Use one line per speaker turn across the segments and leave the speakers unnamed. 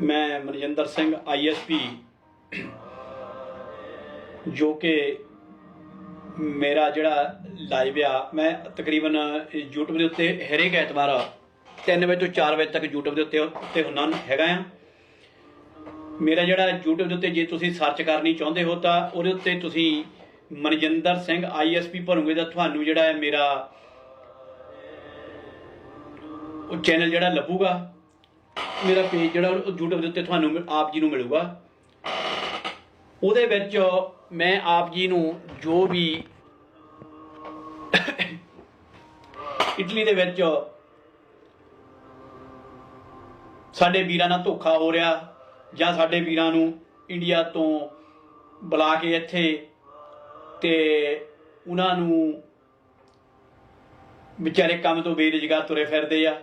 ਮੈਂ ਮਨਜਿੰਦਰ ਸਿੰਘ ਆਈਐਸਪੀ ਜੋ ਕਿ ਮੇਰਾ ਜਿਹੜਾ ਲਾਈਵ ਆ, ਮੈਂ ਤਕਰੀਬਨ YouTube ਦੇ ਉੱਤੇ ਹਰੇਕ ਐਤਵਾਰ 3 ਵਜੇ ਤੋਂ 4 ਵਜੇ ਤੱਕ YouTube ਦੇ ਉੱਤੇ ਉੱਤੇ ਹੁੰਨਾ ਹੈਗਾ ਆ। ਮੇਰਾ ਜਿਹੜਾ YouTube ਦੇ ਉੱਤੇ ਜੇ ਤੁਸੀਂ ਸਰਚ ਕਰਨੀ ਚਾਹੁੰਦੇ ਹੋ ਤਾਂ ਉਹਦੇ ਉੱਤੇ ਤੁਸੀਂ ਮਨਜਿੰਦਰ ਸਿੰਘ ਆਈਐਸਪੀ ਭਰੋਗੇ ਤਾਂ ਤੁਹਾਨੂੰ ਜਿਹੜਾ ਹੈ ਮੇਰਾ ਉਹ ਚੈਨਲ ਜਿਹੜਾ ਲੱਭੂਗਾ। ਮੇਰਾ ਪੇਜ ਜਿਹੜਾ ਉਹ YouTube ਦੇ ਉੱਤੇ ਤੁਹਾਨੂੰ ਆਪ ਜੀ ਨੂੰ ਮਿਲੂਗਾ। ਉਹਦੇ ਵਿੱਚ ਮੈਂ ਆਪ ਜੀ ਨੂੰ ਜੋ ਵੀ ਇਟਲੀ ਦੇ ਵਿੱਚ ਸਾਡੇ ਵੀਰਾਂ ਨਾਲ ਧੋਖਾ ਹੋ ਰਿਹਾ ਜਾਂ ਸਾਡੇ ਵੀਰਾਂ ਨੂੰ ਇੰਡੀਆ ਤੋਂ ਬੁਲਾ ਕੇ ਇੱਥੇ ਤੇ ਉਹਨਾਂ ਨੂੰ ਵਿਚਾਰੇ ਕੰਮ ਤੋਂ ਬੇਰੁਜ਼ਗਾਰ ਤੁਰੇ ਫਿਰਦੇ ਆ।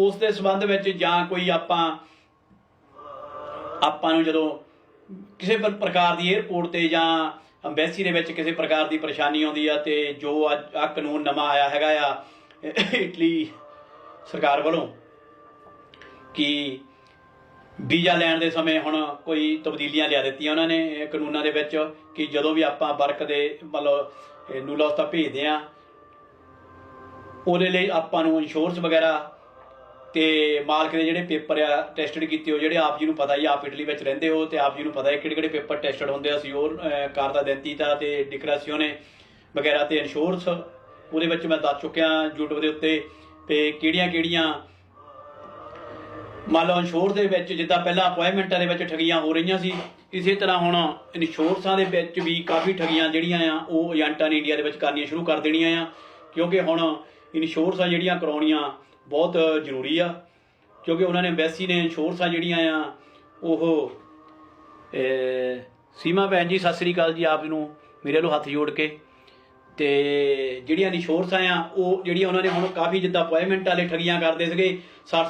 ਉਸ ਦੇ ਸੰਬੰਧ ਵਿੱਚ ਜਾਂ ਕੋਈ ਆਪਾਂ ਆਪਾਂ ਨੂੰ ਜਦੋਂ ਕਿਸੇ ਪ੍ਰਕਾਰ ਦੀ 에ਅਰਪੋਰਟ ਤੇ ਜਾਂ ਅੰਬੈਸੀ ਦੇ ਵਿੱਚ ਕਿਸੇ ਪ੍ਰਕਾਰ ਦੀ ਪਰੇਸ਼ਾਨੀ ਆਉਂਦੀ ਆ ਤੇ ਜੋ ਅੱਜ ਆ ਕਾਨੂੰਨ ਨਵਾਂ ਆਇਆ ਹੈਗਾ ਆ, ਇਟਲੀ ਸਰਕਾਰ ਵੱਲੋਂ ਕਿ ਵੀਜ਼ਾ ਲੈਣ ਦੇ ਸਮੇਂ ਹੁਣ ਕੋਈ ਤਬਦੀਲੀਆਂ ਲਿਆ ਦਿੱਤੀਆਂ ਉਹਨਾਂ ਨੇ ਕਾਨੂੰਨਾਂ ਦੇ ਵਿੱਚ ਕਿ ਜਦੋਂ ਵੀ ਆਪਾਂ ਵਰਕ ਦੇ ਮਤਲਬ ਨੂਲੋਸਤਾ ਭੇਜਦੇ ਆ ਉਹਦੇ ਲਈ ਆਪਾਂ ਨੂੰ ਇੰਸ਼ੋਰੈਂਸ ਵਗੈਰਾ ਤੇ ਮਾਲਕ ਦੇ ਜਿਹੜੇ ਪੇਪਰ ਆ ਟੈਸਟਡ ਕੀਤੇ ਹੋ ਜਿਹੜੇ ਆਪ ਜੀ ਨੂੰ ਪਤਾ ਹੀ ਆਪ ਇਟਲੀ ਵਿੱਚ ਰਹਿੰਦੇ ਹੋ ਤੇ ਆਪ ਜੀ ਨੂੰ ਪਤਾ ਹੈ ਕਿਹੜੇ ਕਿਹੜੇ ਪੇਪਰ ਟੈਸਟਡ ਹੁੰਦੇ ਆ। ਸੀ ਉਹ ਕਾਰ ਦਾ ਦੈਂਤੀਤਾ ਤੇ ਡਿਕਰਾਸੀਓਨੇ ਵਗੈਰਾ ਤੇ ਇੰਸ਼ੋਰਸ ਉਹਦੇ ਵਿੱਚ ਮੈਂ ਦੱਸ ਚੁੱਕਿਆ YouTube ਦੇ ਉੱਤੇ ਤੇ ਕਿਹੜੀਆਂ ਕਿਹੜੀਆਂ ਮੰਨ ਲਓ ਇੰਸ਼ੋਰਸ ਦੇ ਵਿੱਚ ਜਿੱਦਾਂ ਪਹਿਲਾਂ ਅਪਾਇੰਟਮੈਂਟਾਂ ਦੇ ਵਿੱਚ ਠਗੀਆਂ ਹੋ ਰਹੀਆਂ ਸੀ, ਇਸੇ ਤਰ੍ਹਾਂ ਹੁਣ ਇੰਸ਼ੋਰਸਾਂ ਦੇ ਵਿੱਚ ਵੀ ਕਾਫੀ ਠਗੀਆਂ ਜਿਹੜੀਆਂ ਆ, ਉਹ ਏਜੰਟਾਂ ਨੇ ਇੰਡੀਆ ਦੇ ਵਿੱਚ ਕਰਨੀਆਂ ਸ਼ੁਰੂ ਕਰ ਦੇਣੀਆਂ ਆ। ਕਿਉਂਕਿ ਹੁਣ ਇੰਸ਼ੋਰਸਾਂ ਜਿਹੜੀਆਂ ਕਰਾਉਣੀਆਂ ਬਹੁਤ ਜ਼ਰੂਰੀ ਆ, ਕਿਉਂਕਿ ਉਹਨਾਂ ਨੇ ਐਮਬੈਸੀ ਨੇ ਇੰਸ਼ੋਰੈਂਸਾਂ ਜਿਹੜੀਆਂ ਆ, ਉਹ ਸੀਮਾ ਭੈਣ ਜੀ, ਸਤਿ ਸ੍ਰੀ ਅਕਾਲ ਜੀ ਆਪ ਨੂੰ, ਮੇਰੇ ਵੱਲੋਂ ਹੱਥ ਜੋੜ ਕੇ। ਤੇ ਜਿਹੜੀਆਂ ਇੰਸ਼ੋਰੈਂਸਾਂ ਆ, ਉਹ ਜਿਹੜੀਆਂ ਉਹਨਾਂ ਨੇ ਹੁਣ ਕਾਫੀ ਜਿੱਦਾਂ ਅਪਾਇੰਟਮੈਂਟ ਵਾਲੇ ਠਗੀਆਂ ਕਰਦੇ ਸੀਗੇ 60